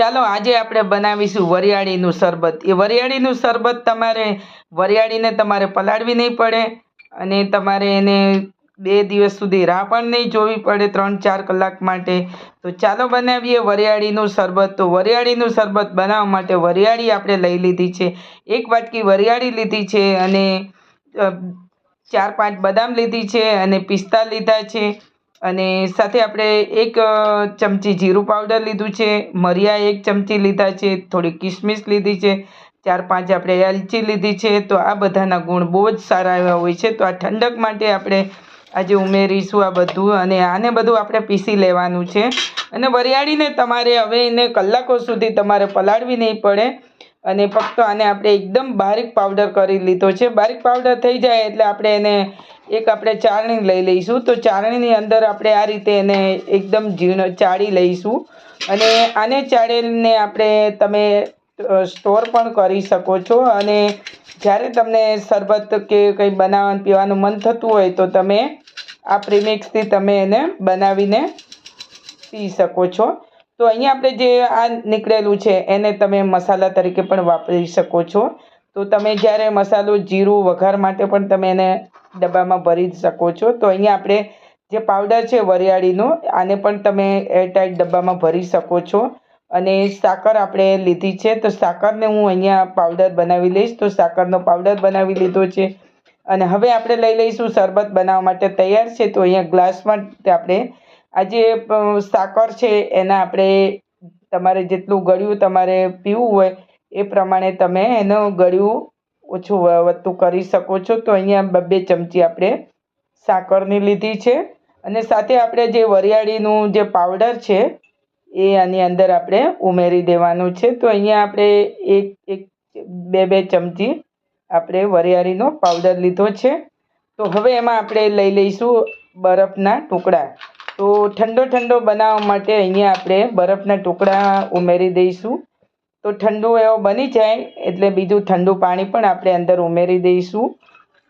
ચાલો આજે આપણે બનાવીશું વરિયાળીનું શરબત. એ વરિયાળીનું શરબત તમારે વરિયાળીને તમારે પલાળવી નહીં પડે અને તમારે એને બે દિવસ સુધી રાહ પણ નહીં જોવી પડે ત્રણ ચાર કલાક માટે. તો ચાલો બનાવીએ વરિયાળીનું શરબત. તો વરિયાળીનું શરબત બનાવવા માટે વરિયાળી આપણે લઈ લીધી છે. એક વાટકી વરિયાળી લીધી છે અને ચાર પાંચ બદામ લીધી છે અને પિસ્તા લીધા છે. અને સાથે આપણે એક ચમચી જીરું પાવડર લીધું છે, મરિયા એક ચમચી લીધા છે, થોડી કિસમિસ લીધી છે, ચાર પાંચ આપણે એલચી લીધી છે, તો આ બધાના ગુણ બહુ જ સારા એવા હોય છે, તો આ ઠંડક માટે આપણે આજે ઉમેરીશું આ બધું અને આને બધું આપણે પીસી લેવાનું છે. અને વરિયાળીને તમારે હવે એને કલાકો સુધી તમારે પલાળવી નહીં પડે. અને ફક્ત આને આપણે એકદમ બારીક પાવડર કરી લીધો છે. બારીક પાવડર થઈ જાય એટલે આપણે એને એક આપણે ચાળણી લઈ લઈશું. તો ચાળણીની અંદર આપણે આ રીતે એને એકદમ ઝીણો ચાળી લઈશું. અને આને ચાળીને આપણે તમે સ્ટોર પણ કરી શકો છો. અને જ્યારે તમને શરબત કે કંઈ બનાવવાનું પીવાનું મન થતું હોય તો તમે આ પ્રીમિક્સથી તમે એને બનાવીને પી શકો છો. તો અહીંયા આપણે જે આ નીકળેલું છે, એને તમે મસાલા તરીકે પણ વાપરી શકો છો. તો તમે જ્યારે મસાલો જીરું વઘાર માટે પણ તમે એને ડબ્બામાં ભરી શકો છો. તો અહીંયા આપણે જે પાવડર છે વરિયાળીનો, આને પણ તમે એરટાઈટ ડબ્બામાં ભરી શકો છો. અને સાકર આપણે લીધી છે, તો સાકરને હું અહીંયા પાવડર બનાવી લઈશ. તો સાકરનો પાવડર બનાવી લીધો છે. અને હવે આપણે લઈ લઈશું શરબત બનાવવા માટે તૈયાર છે. તો અહીંયા ગ્લાસમાં આપણે આ જે સાકર છે, એના આપણે તમારે જેટલું ગળ્યું તમારે પીવું હોય, એ પ્રમાણે તમે એનું ગળ્યું ઓછું વધતું કરી શકો છો. તો અહીંયા બબ્બે ચમચી આપણે સાકરની લીધી છે. અને સાથે આપણે જે વરિયાળીનું જે પાવડર છે, એ આની અંદર આપણે ઉમેરી દેવાનું છે. તો અહીંયા આપણે એક એક, બે બે ચમચી આપણે વરિયાળીનો પાવડર લીધો છે. તો હવે એમાં આપણે લઈ લઈશું બરફના ટુકડા. તો ઠંડો ઠંડો બનાવવા માટે અહીંયા આપણે બરફના ટુકડા ઉમેરી દઈશું. તો ઠંડુ એવો બની જાય એટલે બીજું ઠંડુ પાણી પણ આપણે અંદર ઉમેરી દઈશું.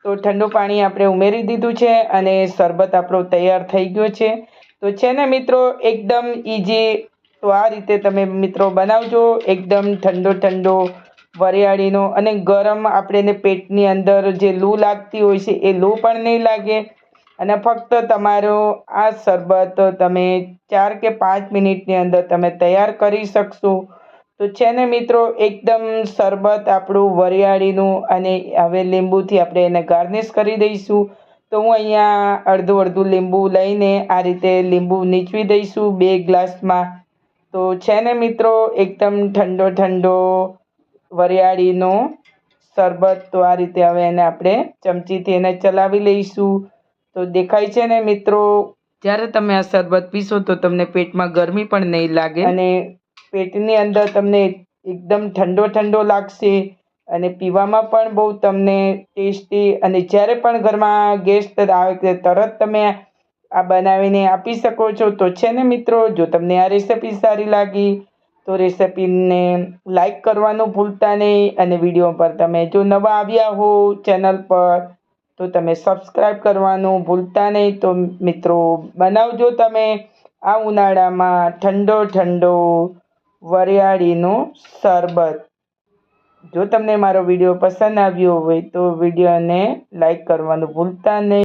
તો ઠંડુ પાણી આપણે ઉમેરી દીધું છે અને શરબત આપણો તૈયાર થઈ ગયો છે. તો છે ને મિત્રો, એકદમ ઇઝી તો આ રીતે તમે મિત્રો બનાવજો. એકદમ ઠંડો ઠંડો વરિયાળીનો અને ગરમ આપણે એને પેટની અંદર જે લૂ લાગતી હોય છે એ લૂ પણ નહીં લાગે. અને ફક્ત તમારો આ શરબત તમે ચાર કે પાંચ મિનિટની અંદર તમે તૈયાર કરી શકશો. તો છે ને મિત્રો, એકદમ શરબત આપણું વરિયાળીનું અને હવે લીંબુથી આપણે એને ગાર્નિશ કરી દઈશું. તો હું અહીંયા અડધું અડધું લીંબુ લઈને આ રીતે લીંબુ નીચવી દઈશું બે ગ્લાસમાં. તો છે ને મિત્રો, એકદમ ઠંડો ઠંડો વરિયાળીનો શરબત તો આ રીતે હવે એને આપણે ચમચીથી એને ચલાવી લઈશું. તો દેખાય છે ને મિત્રો? જ્યારે તમે આ શરબત પીશો તો તમને પેટમાં ગરમી પણ નહીં લાગે. અને પેટની અંદર તમને એકદમ ઠંડો ઠંડો લાગશે અને પીવામાં પણ બહુ તમને ટેસ્ટી અને જ્યારે પણ ઘરમાં ગેસ્ટ આવે કે તરત તમે આ બનાવીને આપી શકો છો તો છે ને મિત્રો જો તમને આ રેસિપી સારી લાગી તો રેસિપીને લાઈક કરવાનું ભૂલતા નહીં અને વીડિયો પર તમે જો નવા આવ્યા હો ચેનલ પર તો તમે સબસ્ક્રાઈબ કરવાનું ભૂલતા નહીં. તો મિત્રો, બનાવજો તમે આ ઉનાળામાં ઠંડો ઠંડો વરિયાળીનો શરબત. જો તમને મારો વીડિયો પસંદ આવ્યો હોય તો વિડીયોને લાઈક કરવાનું ભૂલતા નહીં.